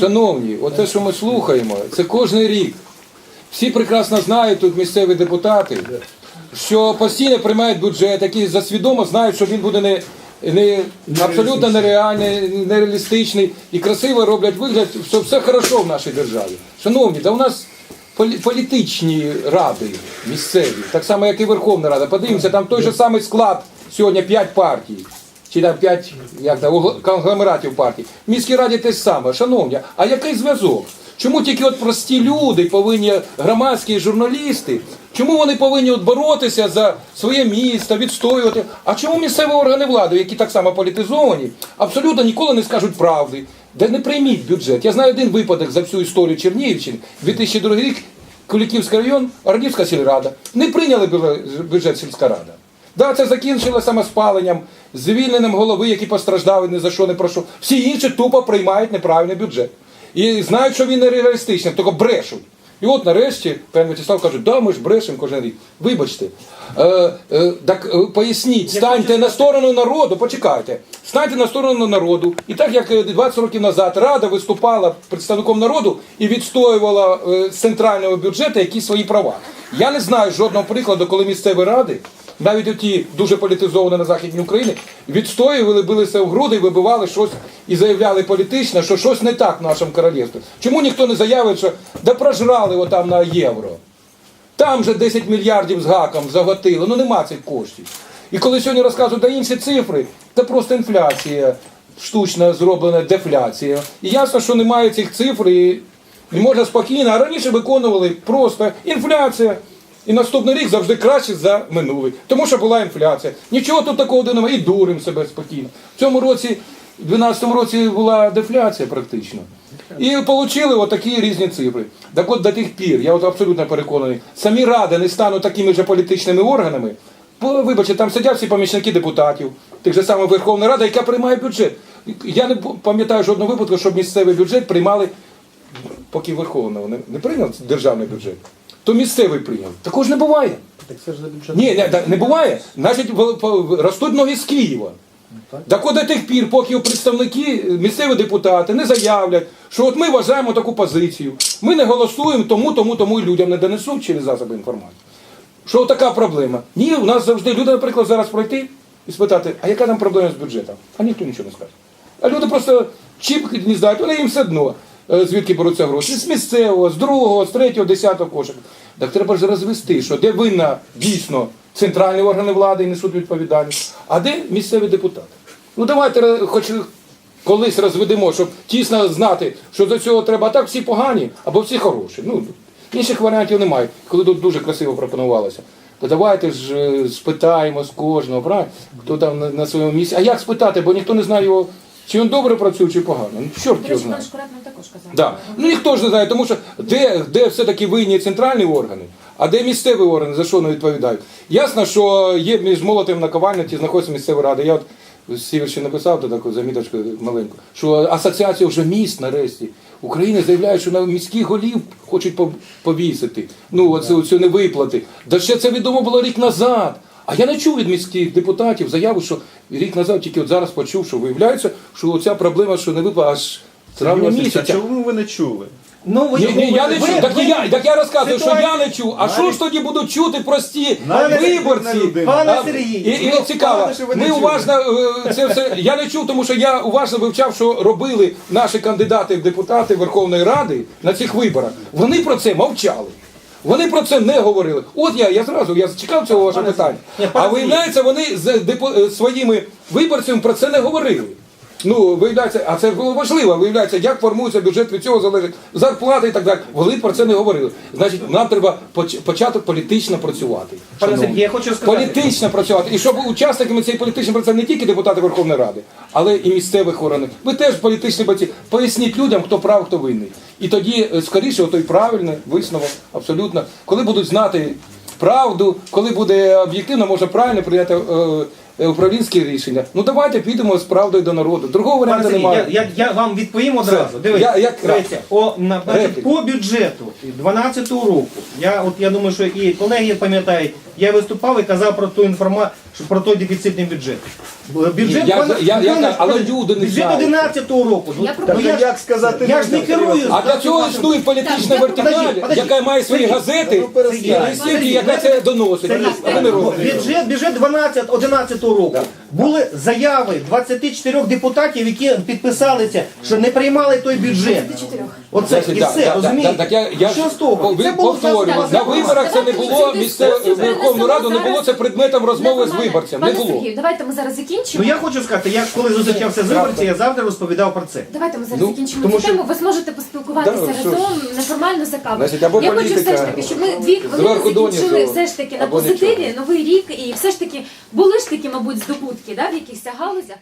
Шановні, оте, що ми слухаємо, це кожен рік. Всі прекрасно знають тут місцеві депутати, що постійно приймають бюджет, який засвідомо знають, що він буде не, не абсолютно нереальний, нереалістичний і красиво роблять вигляд, що все хорошо в нашій державі. Шановні, та у нас політичні ради місцеві, так само, як і Верховна Рада. Подивимося, там той же самий склад сьогодні 5 партій. Чи там 5 як там, конгломератів партій. В міській раді те саме. Шановні, а який зв'язок? Чому тільки от прості люди повинні, громадські журналісти, чому вони повинні от боротися за своє місто, відстоювати? А чому місцеві органи влади, які так само політизовані, абсолютно ніколи не скажуть правди? Де не прийміть бюджет. Я знаю один випадок за всю історію Чернігівщини, 2002 рік, Куликівський район, Ордівська сільрада. Не прийняли бюджет сільська рада. Да, це закінчилося самоспаленням, звільненням голови, які постраждали ні за що, не про що. Всі інші тупо приймають неправильний бюджет. І знають, що він нереалістичний, тільки брешуть. І от нарешті пан Вячеслав каже, да, ми ж брешемо кожен рік. Вибачте, е, е, так е, поясніть, станьте на сторону народу, почекайте, станьте на сторону народу. І так як е, 20 років назад Рада виступала представником народу і відстоювала е, з центрального бюджету якісь свої права. Я не знаю жодного прикладу, коли місцеві ради навіть оті дуже політизовані на Західній Україні, відстоювали, билися в груди, вибивали щось і заявляли політично, що щось не так в нашому королівстві. Чому ніхто не заявить, що да прожрали отам на євро? Там же 10 мільярдів з гаком заготили, ну нема цих коштів. І коли сьогодні розказують да інші цифри, це просто інфляція, штучно зроблена дефляція. І ясно, що немає цих цифр і можна спокійно, а раніше виконували просто інфляція. І наступний рік завжди краще за минулий. Тому що була інфляція. Нічого тут такого немає, і дурим себе спокійно. В цьому році, в 2012 році була дефляція практично. І отримали отакі різні цифри. Так от до тих пір, я от абсолютно переконаний, самі ради не стануть такими же політичними органами. Бо, вибачте, там сидять всі помічники депутатів, тих же самих Верховна Рада, яка приймає бюджет. Я не пам'ятаю жодного випадку, щоб місцевий бюджет приймали, поки Верховного не, не прийняв державний бюджет, то місцевий прийняв. Також не буває. Так це ж за бюджет. Ні, не, не буває. Значить, ростуть ноги з Києва. Так от до тих пір, поки представники, місцеві депутати не заявлять, що от ми вважаємо таку позицію, ми не голосуємо, тому, тому, тому і людям не донесуть через засоби інформації. Що така проблема? Ні, у нас завжди люди, наприклад, зараз пройти і спитати, а яка там проблема з бюджетом? А ніхто нічого не скаже. А люди просто чіп не знають, вони їм все одно, е, звідки беруться гроші. З місцевого, з другого, з третього, десятого кошика. Так треба ж розвести, що де винна дійсно центральні органи влади і несуть відповідальність, а де місцеві депутати. Ну давайте хоч колись розведемо, щоб тісно знати, що до цього треба а так всі погані або всі хороші. Ну, інших варіантів немає. Коли тут дуже красиво пропонувалося. То давайте ж е, спитаємо з кожного, правильно? хто там на своєму місці. А як спитати, бо ніхто не знає його, чи він добре працює, чи погано. Ну, чорт його знає. також казав. Да. Ну ніхто ж не знає, тому що де, де все-таки винні центральні органи, а де місцеві органи, за що не відповідають. Ясно, що є між молотом і наковальниці знаходиться місцева рада. Я от Сіверщі написав то таку заміточку маленьку, що асоціація вже міст нарешті України заявляє, що на міських голів хочуть повісити. Ну, оце, оце не виплати. Да ще це відомо було рік назад. А я не чув від міських депутатів заяву, що рік назад тільки от зараз почув, що виявляється, що оця проблема, що не виплата аж з травня місяця. Чому ви не чули? Ну, ви, Ні, ні, я не чую. Так ви- я, так я розказую, що я не чув. А що ж тоді будуть чути прості Навіть виборці? людина. Пане Сергій, і, і ну, цікаво, погано, що ви не ми чули. уважно е, це все. Я не чув, тому що я уважно вивчав, що робили наші кандидати в депутати Верховної Ради на цих виборах. Вони про це мовчали. Вони про це не говорили. От я, я зразу я чекав цього вашого питання. А виявляється, вони з депо- е, своїми виборцями про це не говорили. Ну, виявляється, а це було важливо. Виявляється, як формується бюджет, від цього залежить зарплата і так далі. Вони про це не говорили. Значить, нам треба поч- почати політично працювати. Пане. Сергій, я хочу сказати. Політично працювати. І щоб учасниками цієї політичної праці не тільки депутати Верховної Ради, але і місцевих органів. Ви теж політичні праці. Поясніть людям, хто прав, хто винний. І тоді е, скоріше той правильний висновок, абсолютно. Коли будуть знати правду, коли буде об'єктивно, можна правильно прийняти е, е, управлінське рішення. Ну давайте підемо з правдою до народу. Другого Пане варіанту Сергій, немає. я, я, я вам відповім одразу. Дивіться, Я- дивіться, о, на, значить, Репліка. по бюджету 12 року, я, от, я думаю, що і колеги пам'ятають, я виступав і казав про ту інформацію, що про той дефіцитний бюджет. Бюджет, Я- пане- я- я- пане- але люди не бюджет знають. 11 року. Ну, Я ну, пропоную- я ж- як сказати я ж не керую. А для цього існує політична Так, вертикаль, подожди, подожди. яка має свої Сергій, газети, ну, перестань. і листівки, яка це доносить. Сергій, А ви не. Бюджет, бюджет 12-11 року. Були заяви 24 депутатів, які підписалися, що не приймали той бюджет. Оце і все, розумієте? так я, я що ж з того? Це було на виборах це не Давайте було дискусію Верховну Раду, не було це предметом розмови з Виборцем. Не Пане було. Сергію, давайте ми зараз закінчимо. Ну я хочу сказати, я коли зустрічався з виборцями, я завжди розповідав про це. Давайте ми зараз Ну, закінчимо тому цю що- тему. Ви зможете поспілкуватися Да, що ж. разом неформально за кавою. Значить, або Я хочу політика, все ж таки, щоб ми дві хвилини зверху донизу, закінчили все ж таки на або позитиві нічого. новий рік і все ж таки були ж таки, мабуть, здобутки да, в якихось галузях.